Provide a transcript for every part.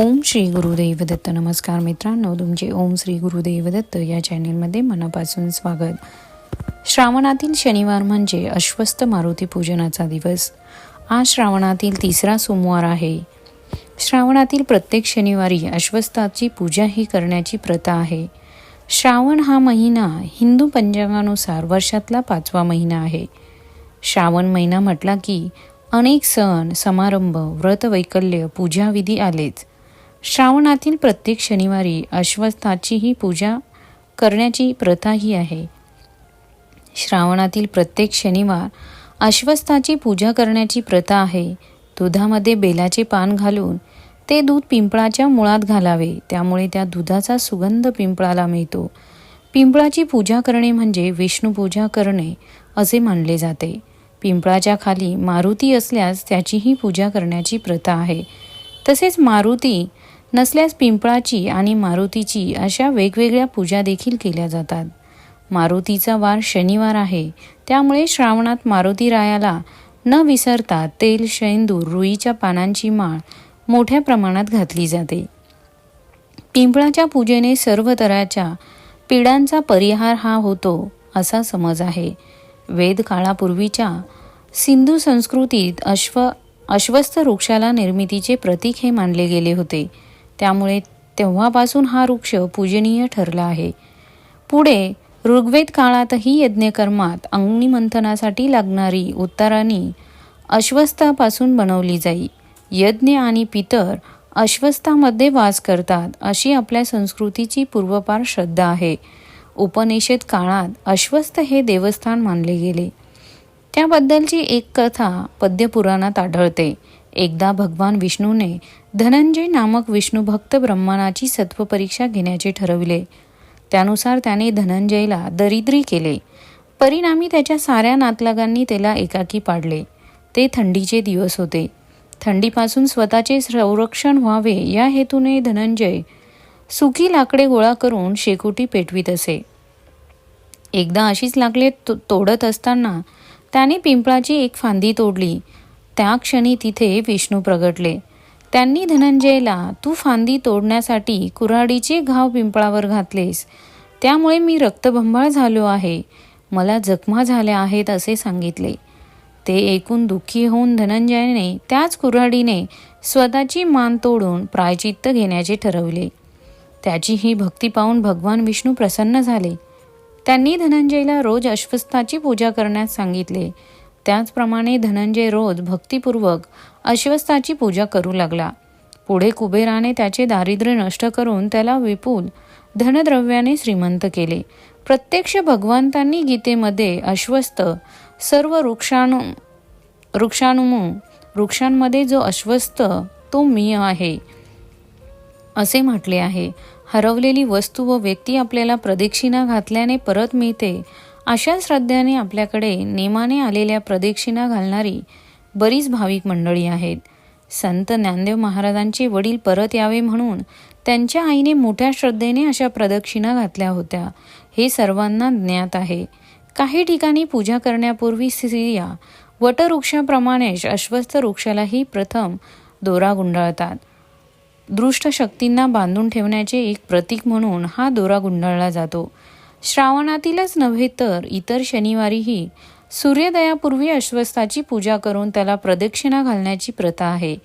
ओम श्री गुरुदेव दत्त. नमस्कार मित्रांनो तुमचे ओम श्री गुरुदेव दत्त या चॅनेलमध्ये मनापासून स्वागत. श्रावणातील शनिवार म्हणजे अश्वस्त मारुती पूजनाचा दिवस. आज श्रावणातील तिसरा सोमवार आहे. श्रावणातील प्रत्येक शनिवारी अश्वस्ताची पूजा ही करण्याची प्रथा आहे. श्रावण हा महिना हिंदू पंचांगानुसार वर्षातला पाचवा महिना आहे. श्रावण महिना म्हटला की अनेक सण समारंभ व्रतवैकल्य पूजाविधी आलेच. श्रावणातील प्रत्येक शनिवारी अश्वत्थाचीही पूजा करण्याची प्रथाही आहे. श्रावणातील प्रत्येक शनिवार अश्वस्थाची पूजा करण्याची प्रथा आहे. दुधामध्ये बेलाचे पान घालून ते दूध पिंपळाच्या मुळात घालावे. त्यामुळे त्या दुधाचा सुगंध पिंपळाला मिळतो. पिंपळाची पूजा करणे म्हणजे विष्णूपूजा करणे असे मानले जाते. पिंपळाच्या खाली मारुती असल्यास त्याचीही पूजा करण्याची प्रथा आहे. तसेच मारुती नसल्यास पिंपळाची आणि मारुतीची अशा वेगवेगळ्या पूजा देखील केल्या जातात. मारुतीचा वार शनिवार आहे. त्यामुळे श्रावणात मारुती रायाला न विसरता तेल शेंदूर रुईच्या पानांची माळ मोठ्या प्रमाणात घातली जाते. पिंपळाच्या पूजेने सर्व तऱ्हाच्या पिढ्यांचा परिहार हा होतो असा समज आहे. वेद काळापूर्वीच्या सिंधू संस्कृतीत अश्व अश्वस्थ वृक्षाला निर्मितीचे प्रतीक हे मानले गेले होते. त्यामुळे तेव्हापासून हा वृक्ष पूजनीय ठरला आहे. पुढे ऋग्वेद काळातही यज्ञकर्मात अग्निमंथनासाठी लागणारी उत्तराणी अश्वस्थापासून बनवली जाई. यज्ञ आणि पितर अश्वस्थामध्ये वास करतात अशी आपल्या संस्कृतीची पूर्वपार श्रद्धा आहे. उपनिषद काळात अश्वस्थ हे देवस्थान मानले गेले. त्याबद्दलची एक कथा पद्यपुराणात आढळते. एकदा भगवान विष्णूने धनंजय नामक विष्णूभक्त ब्रह्मानाची सत्व सत्वपरीक्षा घेण्याचे ठरविले. त्यानुसार त्याने धनंजयला दरिद्री केले. परिणामी त्याच्या साऱ्या नातलगांनी त्याला एकाकी पाडले. ते थंडीचे दिवस होते. थंडीपासून स्वतःचे संरक्षण व्हावे या हेतूने धनंजय सुकी लाकडे गोळा करून शेकोटी पेटवीत असे. एकदा अशीच लाकडे तो तोडत असताना त्याने पिंपळाची एक फांदी तोडली. त्या क्षणी तिथे विष्णू प्रगटले. त्यांनी धनंजयला तू फांदी तोडण्यासाठी कुऱ्हाडीचे घाव पिंपळावर घातलेस. त्यामुळे मी रक्तबंबाळ झालो आहे. मला जखमा झाल्या आहेत असे सांगितले ते ऐकून दुःखी होऊन धनंजयने त्याच कुऱ्हाडीने स्वतःची मान तोडून प्रायचित्त घेण्याचे ठरवले. त्याची ही भक्ती पाहून भगवान विष्णू प्रसन्न झाले. त्यांनी धनंजयला रोज अश्वस्थाची पूजा करण्यास सांगितले. त्याचप्रमाणे धनंजय रोज भक्तिपूर्वक अश्वस्थाची पूजा करू लागला. पुढे कुबेराने त्याचे दारिद्र्य नष्ट करून त्याला विपुल धनद्रव्याने श्रीमंत केले. प्रत्यक्ष भगवंतांनी गीतेमध्ये अश्वस्थ सर्व वृक्षाणू वृक्षाणुमू वृक्षांमध्ये जो अश्वस्थ तो मी आहे असे म्हटले आहे. हरवलेली वस्तू व व्यक्ती आपल्याला प्रदक्षिणा घातल्याने परत मिळते. अशा श्रद्धेने आपल्याकडे नेमाने आलेल्या प्रदक्षिणा घालणारी बरीच भाविक मंडळी आहेत. संत ज्ञानदेव महाराजांचे वडील परत यावे म्हणून त्यांच्या आईने मोठ्या श्रद्धेने अशा प्रदक्षिणा घातल्या होत्या. हे सर्वांना ज्ञात आहे. काही ठिकाणी पूजा करण्यापूर्वी स्त्रिया वटवृक्षाप्रमाणेच अश्वस्थ वृक्षालाही प्रथम दोरा गुंडाळतात. दृष्ट शक्तींना बांधून ठेवण्याचे एक प्रतीक म्हणून हा दोरा गुंडाळला जातो. श्रावणातीलच नव्हे तर इतर शनिवारीही सूर्योदयापूर्वी अश्वस्थाची पूजा करून त्याला प्रदक्षिणा घालण्याची प्रथा आहे.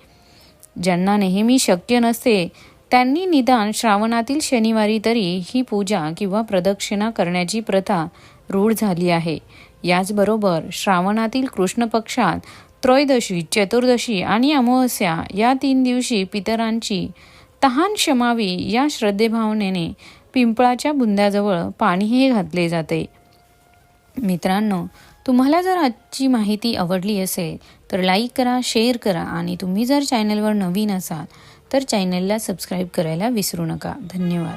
ज्यांना नेहमी शक्य नसते त्यांनी निदान श्रावणातील शनिवारी तरी ही पूजा किंवा प्रदक्षिणा करण्याची प्रथा रूढ झाली आहे. याचबरोबर श्रावणातील कृष्ण पक्षात त्रयोदशी चतुर्दशी आणि अमावस्या या तीन दिवशी पितरांची तहान क्षमावी या श्रद्धेभावनेने पिंपळाच्या बुंद्याजवळ पाणीही घातले जाते. मित्रांनो तुम्हाला जर आजची माहिती आवडली असेल तर लाईक करा शेअर करा आणि तुम्ही जर चॅनलवर नवीन असाल तर चॅनलला सबस्क्राईब करायला विसरू नका. धन्यवाद.